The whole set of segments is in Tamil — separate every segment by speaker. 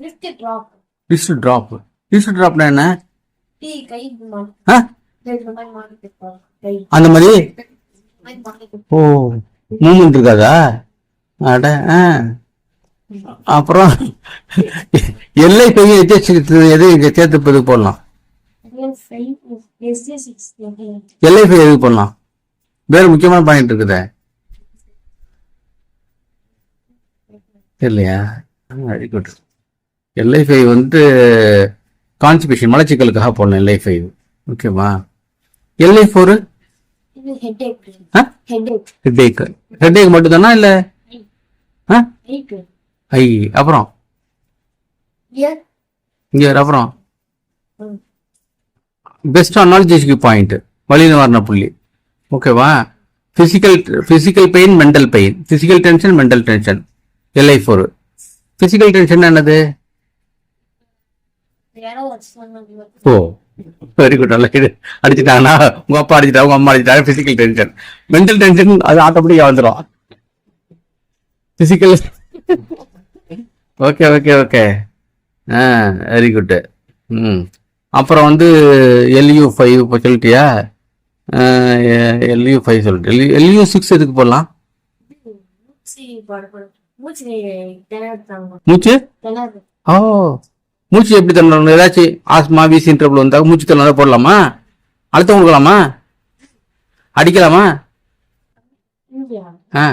Speaker 1: லிஃப்ட் ட்ராப்
Speaker 2: ரிஸ்ட் ட்ராப் ட்ராப்னா என்ன?
Speaker 1: டீ கை
Speaker 2: அந்த மாதிரி. ஓ மூமெண்ட் இருக்காதா? அட. அப்புறம் எல்லை எச்சரிக்கை எது இங்க சேர்த்து இதுக்கு போடலாம்?
Speaker 1: Again, five is SJ6 again.
Speaker 2: எல்லை ஃபை எதுக்கு போடலாம்? வேற முக்கியமான பாயிண்ட் இருக்குதே. இல்லையா வெரி குட் எல்ஐ ஃபைவ் வந்து கான்ஸ்டிபேஷன் மலச்சிக்கலுக்காக போடலாம் எல்ஐ ஃபைவ் ஓகேவா எல்ஐ ஃபோரு. ஹெட்டேக் ஹெட்டேக் மட்டும் தானா இல்லை. ஐ அப்புறம். இங்கே அப்புறம். பெஸ்ட் அனாலஜிக்கு பாயிண்ட் வலி நிவாரண புள்ளி. ஓகேவா physical physical pain mental pain physical tension mental tension LI four physical tension என்னது. ஓ வெரி குட் நல்ல இது அடிச்சிட்டாங்கன்னா உங்க அப்பா அடிச்சிட்டா உங்க அம்மா அடிச்சிட்டாங்க பிசிக்கல் டென்ஷன் மென்டல் டென்ஷன் அது ஆட்டோமேட்டிக்கா வந்துடும் physical okay okay okay ah very good hmm. அப்புறம் வந்து எல்யூ ஃபைவ் இப்போ சொல்லிட்டியா? எல்யூ ஃபைவ் சொல்லிட்டு. எல்யூ சிக்ஸ் எதுக்கு போடலாம்?
Speaker 1: மூச்சு.
Speaker 2: ஓ. மூச்சு எப்படி தள்ளணும் ஏதாச்சும் ஆஸ்மா வீசின் ட்ரபிள் வந்தா மூச்சு தள்ளணும் போடலாமா? அழுத்தம் கொடுக்கலாமா? அடிக்கலாமா. ஆ.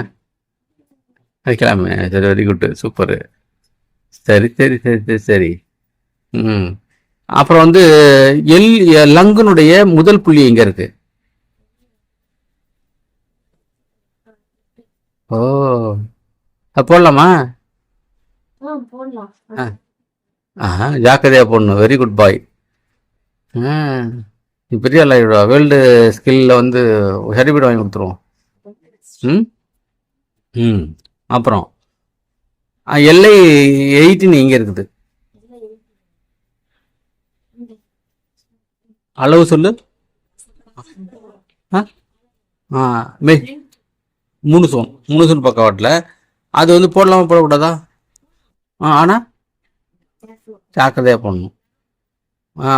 Speaker 2: அடிக்கலாமே. சரி வெரி குட் சூப்பர் சரி சரி சரி சரி சரி. ம். அப்புறம் வந்து எல் லங்குனுடைய முதல் புள்ளி எங்க இருக்கு? ஓ. அது போடலாமா?
Speaker 1: ஆ, போடலாம்.
Speaker 2: ஆஹா ஜாக்கிரதையா போடணும். வெரி குட் பாய் நீ பெரிய ஆளாயிடுவா வேர்ல்டு ஸ்கில்ல வந்து சர்டிஃபிகேட் வாங்கி கொடுத்துருவோம். ம்? ம். அப்புறம் ஆ, எல்லை எயிட்டின் இங்கே இருக்குது. அளவு சொல்லு. ஆ? ஆ மே மூணு சோன் மூணு சோன் பக்கவாட்டில். அது வந்து போடலாமா போடக்கூடாதா? ஆ ஆனால் ஜாக்கிரதையாக பண்ணணும்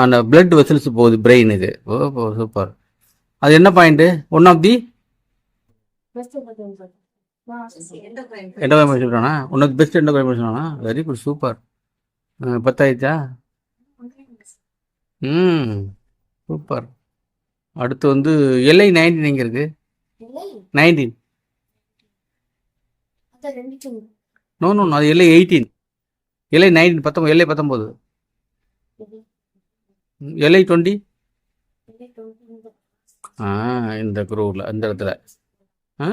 Speaker 2: அந்த பிளட் வெசல்ஸ் போகுது பிரெயின் இது. ஓ ஓ சூப்பர் அது என்ன பாயிண்ட்டு ஒன் ஆஃப் தி. எண்டோகிராம் சொல்கிறானா ஒன் ஆஃப் பெஸ்ட் எண்டோகிராம் சொன்னானா வெரி குட் சூப்பர் பத்தாயிடுச்சா? ம் சூப்பர் அடுத்து வந்து எல்ஐ நைன்டீன் எங்கே இருக்கு?
Speaker 1: இல்லை,
Speaker 2: நைன்டீன் நோ நோ அது L I eighteen L I nineteen பத்தொம்பது எல்ஐ பத்தொம்போது. L I twenty? ஆ இந்த குரூவில் அந்த இடத்துல. ஆ?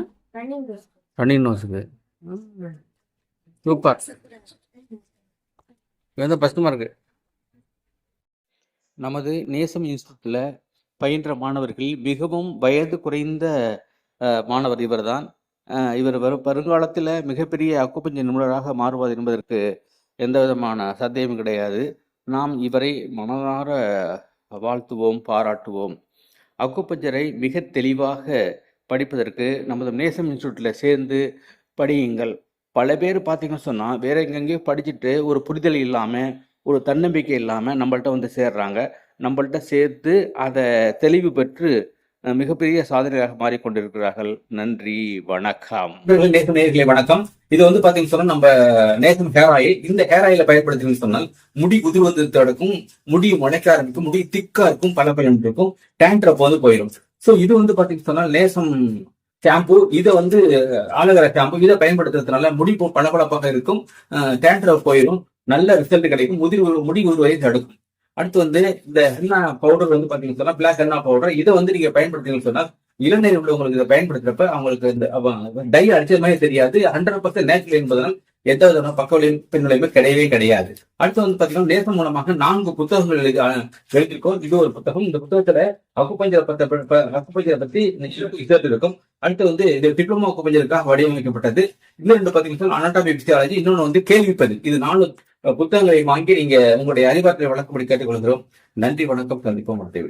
Speaker 1: ரன்னிங்
Speaker 2: நோஸுக்கு சூப்பர். இது ஃபஸ்ட்டு மார்க்கு நமது நேசம் இன்ஸ்டியூட்டில் பயின்ற மாணவர்கள் மிகவும் வயது குறைந்த மாணவர் இவர்தான். அஹ், இவர் வரும் வருங்காலத்தில் மிகப்பெரிய அக்குப்பஞ்ச நிபுணராக மாறுவார் என்பதற்கு எந்த விதமான சந்தேகமும் கிடையாது. நாம் இவரை மனதார வாழ்த்துவோம் பாராட்டுவோம். அக்குப்பஞ்சரை மிக தெளிவாக படிப்பதற்கு நமது நேசம் இன்ஸ்டியூட்டில் சேர்ந்து படியுங்கள். பல பேர் பார்த்தீங்கன்னு சொன்னால் வேற எங்கெங்கேயோ படிச்சுட்டு ஒரு புரிதல் இல்லாமல் ஒரு தன்னம்பிக்கை இல்லாமல் நம்மள்ட்ட வந்து சேர்றாங்க. நம்மள்ட்ட சேர்த்து அதை தெளிவு பெற்று மிகப்பெரிய சாதனையாக மாறிக்கொண்டிருக்கிறார்கள். நன்றி வணக்கம்.
Speaker 3: நேசம் நேர்களே வணக்கம். இது வந்து பாத்தீங்கன்னு சொன்னா நம்ம நேசம் ஹேர் ஆயில் இந்த ஹேர் ஆயில பயன்படுத்தினு சொன்னால் முடி உதிர்வது தடுக்கும் முடி முளைக்க ஆரம்பிக்கும் முடி திக்கா இருக்கும் பல பயன் இருக்கும். டேண்ட்ரப் வந்து போயிடும். சோ இது வந்து பாத்தீங்கன்னு சொன்னா நேசம் ஷாம்பு இதை வந்து ஆலோவேரா ஷாம்பு இதை பயன்படுத்துறதுனால முடி பளபளப்பாக இருக்கும். டேண்ட்ரப் போயிடும் நல்ல ரிசல்ட் கிடைக்கும். முதிர் முடி உருவதை தடுக்கும். அடுத்து வந்து இந்த ஹென்னா பவுடர் வந்து பாத்தீங்கன்னு சொன்னா பிளாக் ஹென்னா பவுடர் இதை வந்து நீங்க பயன்படுத்தீங்கன்னு சொன்னா இளநீர் உள்ளவங்களுக்கு இதை பயன்படுத்துறப்ப அவங்களுக்கு இந்த டை அடிச்சது மாதிரி தெரியாது. ஹண்ட்ரட் பர்சன்ட் நேச்சுரல் என்பதனால் எந்த விதமான பக்க விளைவு கிடையவே கிடையாது. அடுத்து வந்து பாத்தீங்கன்னா நேசம் மூலமாக நான்கு புத்தகங்கள் எழுதி எழுதியிருக்கோம். இது ஒரு புத்தகம். இந்த புத்தகத்துல அக்குப்பஞ்சரை பத்த அக்குப்பஞ்சரை பத்தி இருக்கும். அடுத்து வந்து இது டிப்ளமோ அக்குப்பஞ்சருக்காக வடிவமைக்கப்பட்டது. இன்னும் ரெண்டு பாத்தீங்கன்னா அனாட்டமி பிசியாலஜி இன்னொன்று வந்து கேள்விப்பது இது நாலு புத்தகங்களை வாங்கி நீங்க உங்களுடைய அறிவாற்றலை வழக்கப்படி கேட்டுக்கொள்கிறோம். நன்றி வணக்கம். சந்திப்போம். அடுத்த